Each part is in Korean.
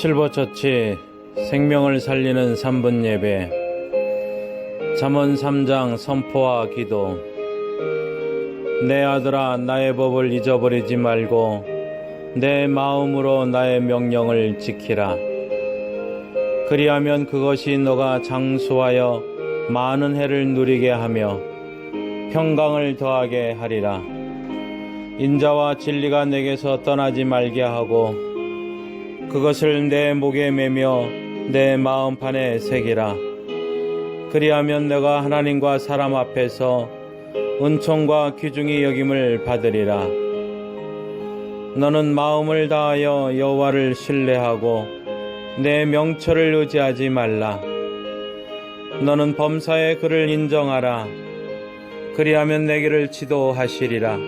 실버처치 생명을 살리는 3분 예배 잠언 3장 선포와 기도. 내 아들아 나의 법을 잊어버리지 말고 내 마음으로 나의 명령을 지키라. 그리하면 그것이 너가 장수하여 많은 해를 누리게 하며 평강을 더하게 하리라. 인자와 진리가 내게서 떠나지 말게 하고 그것을 내 목에 매며 내 마음판에 새기라. 그리하면 내가 하나님과 사람 앞에서 은총과 귀중히 여김을 받으리라. 너는 마음을 다하여 여호와를 신뢰하고 내 명철을 의지하지 말라. 너는 범사의 그를 인정하라. 그리하면 내게를 지도하시리라.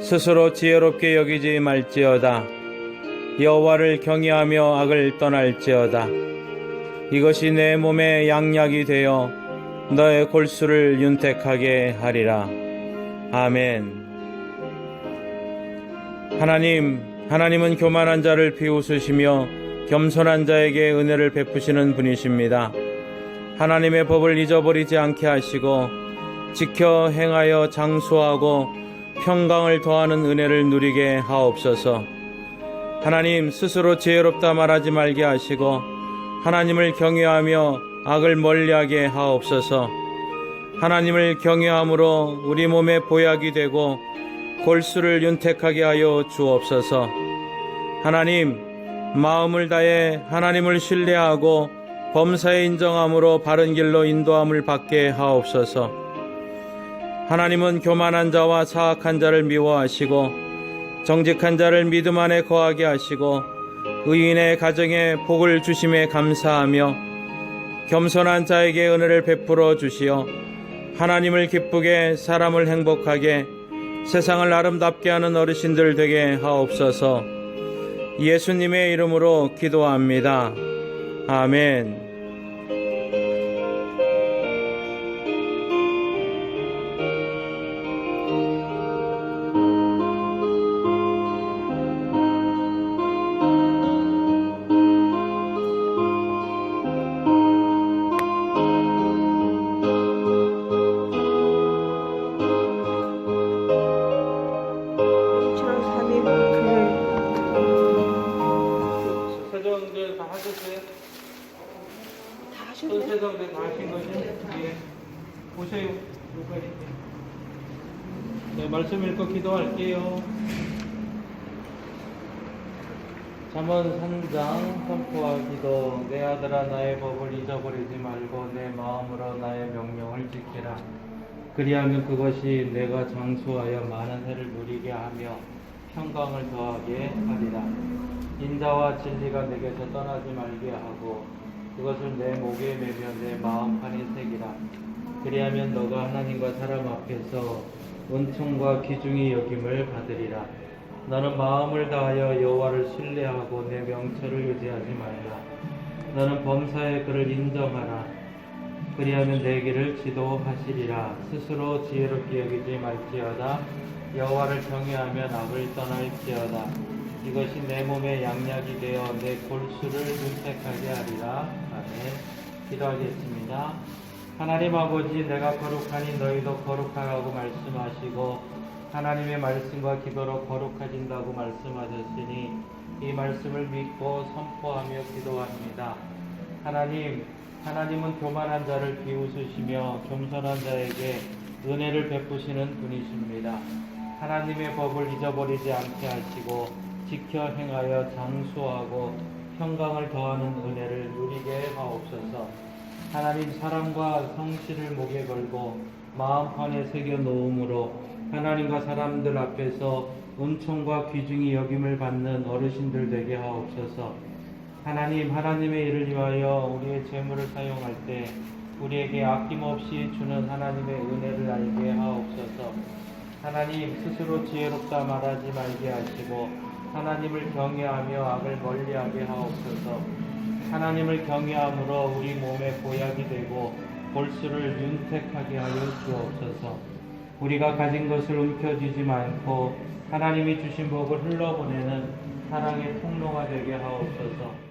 스스로 지혜롭게 여기지 말지어다. 여호와를 경외하며 악을 떠날지어다. 이것이 내 몸에 양약이 되어 너의 골수를 윤택하게 하리라. 아멘. 하나님, 하나님은 교만한 자를 비웃으시며 겸손한 자에게 은혜를 베푸시는 분이십니다. 하나님의 법을 잊어버리지 않게 하시고 지켜 행하여 장수하고 평강을 더하는 은혜를 누리게 하옵소서. 하나님 스스로 지혜롭다 말하지 말게 하시고 하나님을 경외하며 악을 멀리하게 하옵소서. 하나님을 경외함으로 우리 몸에 보약이 되고 골수를 윤택하게 하여 주옵소서. 하나님 마음을 다해 하나님을 신뢰하고 범사에 인정함으로 바른 길로 인도함을 받게 하옵소서. 하나님은 교만한 자와 사악한 자를 미워하시고 정직한 자를 믿음 안에 거하게 하시고 의인의 가정에 복을 주심에 감사하며 겸손한 자에게 은혜를 베풀어 주시어 하나님을 기쁘게 사람을 행복하게 세상을 아름답게 하는 어르신들 되게 하옵소서 예수님의 이름으로 기도합니다. 아멘. 세정들 다 하신 거죠? 예. 보세요. 네, 말씀 읽고 기도할게요. 잠언 3장 선포와 기도 내 아들아 나의 법을 잊어버리지 말고 내 마음으로 나의 명령을 지키라 그리하면 그것이 내가 장수하여 많은 해를 누리게 하며 평강을 더하게 하리라 인자와 진리가 내게서 떠나지 말게 하고 그것을 내 목에 매며 내 마음판에 새기라 그리하면 너가 하나님과 사람 앞에서 은총과 귀중히 여김을 받으리라 너는 마음을 다하여 여호와를 신뢰하고 내 명철을 유지하지 말라. 너는 범사의 그를 인정하라. 그리하면 내 길을 지도하시리라. 스스로 지혜롭게 여기지 말지어다. 여호와를 경외하면 악을 떠날지어다. 이것이 내 몸에 양약이 되어 내 골수를 윤택하게 하리라. 아멘. 기도하겠습니다. 하나님 아버지 내가 거룩하니 너희도 거룩하라고 말씀하시고 하나님의 말씀과 기도로 거룩해진다고 말씀하셨으니 이 말씀을 믿고 선포하며 기도합니다. 하나님, 하나님은 교만한 자를 비웃으시며 겸손한 자에게 은혜를 베푸시는 분이십니다. 하나님의 법을 잊어버리지 않게 하시고 지켜 행하여 장수하고 평강을 더하는 은혜를 누리게 하옵소서. 하나님 사랑과 성실을 목에 걸고 마음판에 새겨 놓음으로 하나님과 사람들 앞에서 은총과 귀중히 여김을 받는 어르신들 되게 하옵소서. 하나님, 하나님의 일을 위하여 우리의 재물을 사용할 때 우리에게 아낌없이 주는 하나님의 은혜를 알게 하옵소서. 하나님, 스스로 지혜롭다 말하지 말게 하시고 하나님을 경외하며 악을 멀리하게 하옵소서. 하나님을 경외함으로 우리 몸에 보약이 되고 골수를 윤택하게 하여 주옵소서. 우리가 가진 것을 움켜쥐지 않고 하나님이 주신 복을 흘러보내는 사랑의 통로가 되게 하옵소서.